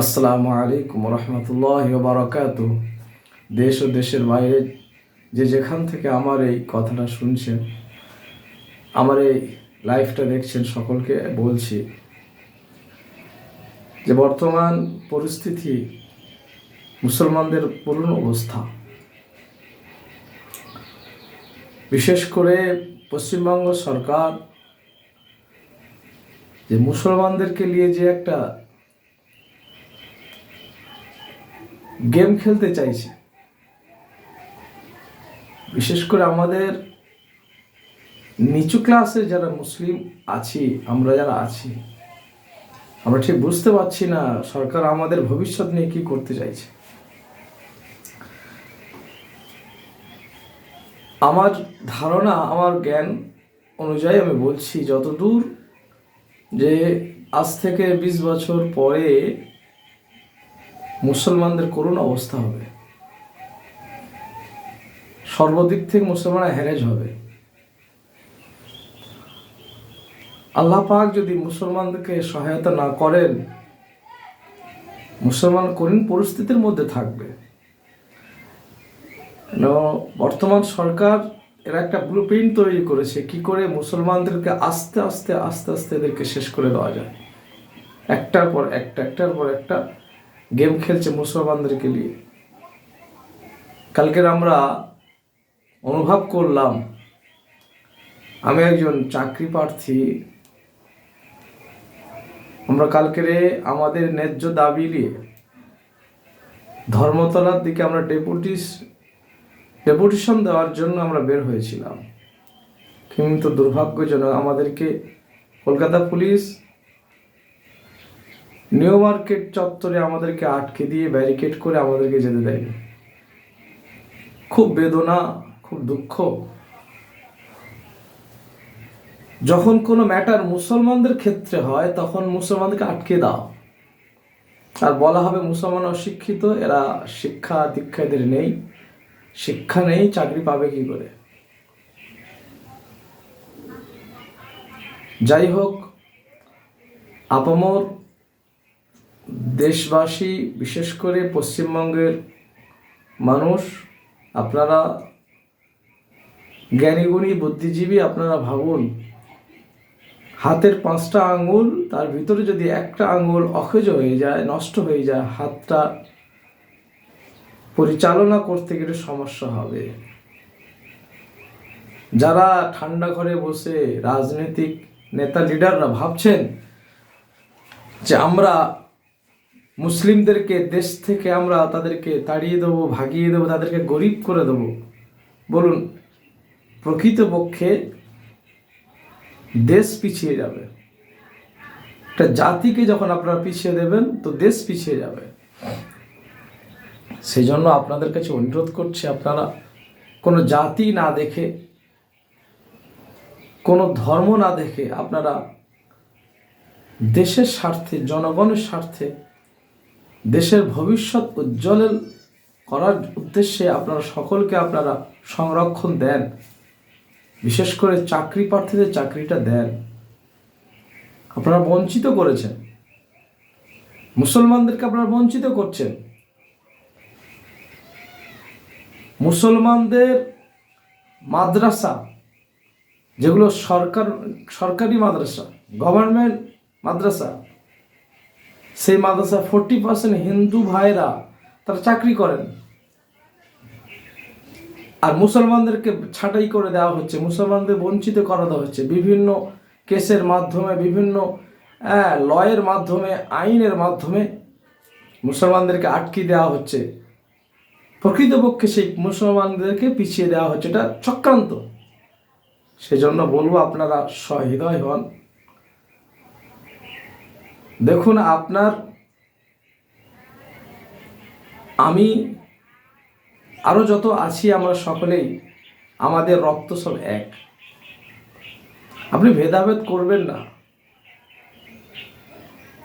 আসসালামু আলাইকুম রহমতুল্লাহ বারকাত দেশ ও দেশের বাইরে যে যেখান থেকে আমার এই কথাটা শুনছেন, আমার এই লাইফটা দেখছেন সকলকে বলছি যে বর্তমান পরিস্থিতি মুসলমানদের করুণ অবস্থা। বিশেষ করে পশ্চিমবঙ্গ সরকার যে মুসলমানদেরকে নিয়ে যে একটা গেম খেলতে চাইছে। বিশেষ করে আমাদের নিচু ক্লাসে যারা মুসলিম আছি, আমরা যারা আছি, আমরা ঠিক বুঝতে পারছি না সরকার আমাদের ভবিষ্যৎ নিয়ে কি করতে চাইছে। আমার ধারণা, আমার জ্ঞান অনুযায়ী আমি বলছি, যতদূর যে আজ থেকে বিশ বছর পরে মুসলমানদের করুণ অবস্থা হবে। সর্বদিক থেকে মুসলমানরা হ্যারেজ হবে। আল্লাহ পাক যদি মুসলমানদেরকে সহায়তা না করেন, মুসলমান কঠিন পরিস্থিতির মধ্যে থাকবে। বর্তমান সরকার এরা একটা ব্লু তৈরি করেছে, কি করে মুসলমানদেরকে আস্তে আস্তে আস্তে আস্তে এদেরকে শেষ করে দেওয়া যায়। একটার পর একটা, একটার পর একটা। গেম খেলছে মুসলমানদেরকে নিয়ে। কালকের আমরা অনুভব করলাম, আমি একজন চাকরি প্রার্থী। আমরা কালকেরে আমাদের ন্যায্য দাবি নিয়ে ধর্মতলার দিকে আমরা ডেপুটিস, ডেপুটেশন দেওয়ার জন্য আমরা বের হয়েছিলাম। কিন্তু দুর্ভাগ্যজনক আমাদেরকে কলকাতা পুলিশ নিউ মার্কেট চত্বরে আমাদেরকে আটকে দিয়ে ব্যারিকেড করে আমাদেরকে যেতে দেয়নি। খুব বেদনা, খুব দুঃখ। যখন কোনো ম্যাটার মুসলমানদের ক্ষেত্রে হয়, তখন মুসলমানদেরকে আটকে দাও। আর বলা হবে মুসলমান অশিক্ষিত, এরা শিক্ষা দীক্ষা এদের নেই। শিক্ষা নেই, চাকরি পাবে কি করে? যাই হোক, আপামর দেশবাসী, বিশেষ করে পশ্চিমবঙ্গের মানুষ, আপনারা জ্ঞানীগুণী, বুদ্ধিজীবী আপনারা ভাবুন, হাতের পাঁচটা আঙুল, তার ভিতরে যদি একটা আঙুল অকেজ হয়ে যায়, নষ্ট হয়ে যায়, হাতটা পরিচালনা করতে গেলে সমস্যা হবে। যারা ঠান্ডা ঘরে বসে রাজনৈতিক নেতা লিডাররা ভাবছেন যে আমরা মুসলিমদেরকে দেশ থেকে আমরা তাদেরকে তাড়িয়ে দেবো, ভাগিয়ে দেবো, তাদেরকে গরিব করে দেবো। বলুন, প্রকৃতপক্ষে দেশ পিছিয়ে যাবে। একটা জাতিকে যখন আপনারা পিছিয়ে দেবেন, তো দেশ পিছিয়ে যাবে। সেই জন্য আপনাদের কাছে অনুরোধ করছি, আপনারা কোনো জাতি না দেখে, কোনো ধর্ম না দেখে আপনারা দেশের স্বার্থে, জনগণের স্বার্থে দেশের ভবিষ্যৎ উজ্জ্বল করার উদ্দেশ্যে আপনারা সকলকে আপনারা সংরক্ষণ দেন। বিশেষ করে চাকরি প্রার্থীদের চাকরিটা দেন। আপনারা বঞ্চিত করেছেন। মুসলমানদেরকে আপনারা বঞ্চিত করছেন। মুসলমানদের মাদ্রাসা, যেগুলো সরকার, সরকারি মাদ্রাসা গভর্নমেন্ট মাদ্রাসা সেই মাদ্রাসা ফোরটি পার্সেন্ট হিন্দু ভাইরা তারা চাকরি করেন। আর মুসলমানদেরকে ছাঁটাই করে দেওয়া হচ্ছে, মুসলমানদের বঞ্চিত করা দেওয়া হচ্ছে। বিভিন্ন কেসের মাধ্যমে, বিভিন্ন লয়ের মাধ্যমে, আইনের মাধ্যমে মুসলমানদেরকে আটকে দেওয়া হচ্ছে। প্রকৃতপক্ষে সেই মুসলমানদেরকে পিছিয়ে দেওয়া হচ্ছে। এটা চক্রান্ত। সেজন্য বলব আপনারা সহৃদয় হন। দেখুন, আপনার আমি আরও যত আছি আমরা সকলেই, আমাদের রক্ত সব এক। আপনি ভেদাভেদ করবেন না।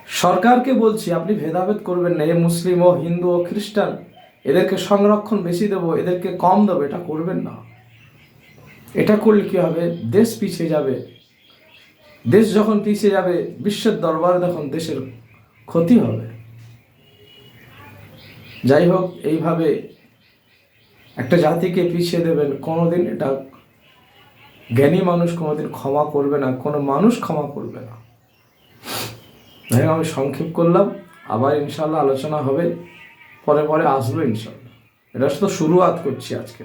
সরকারকে বলছি, আপনি ভেদাভেদ করবেন না। এ মুসলিম ও হিন্দু ও খ্রিস্টান, এদেরকে সংরক্ষণ বেশি দেবো, এদেরকে কম দেবো, এটা করবেন না। এটা করলে কী হবে? দেশ পিছিয়ে যাবে। দেশ যখন পিছিয়ে যাবে, বিশ্বের দরবারে তখন দেশের ক্ষতি হবে। যাই হোক, এইভাবে একটা জাতিকে পিছিয়ে দেবেন কোনোদিন, এটা জ্ঞানী মানুষ কোনোদিন ক্ষমা করবে না, কোনো মানুষ ক্ষমা করবে না। যাই আমি সংক্ষেপ করলাম, আবার ইনশাল্লাহ আলোচনা হবে, পরে পরে আসব ইনশাল্লাহ এটা শুধু শুরুয়াত করছি আজকে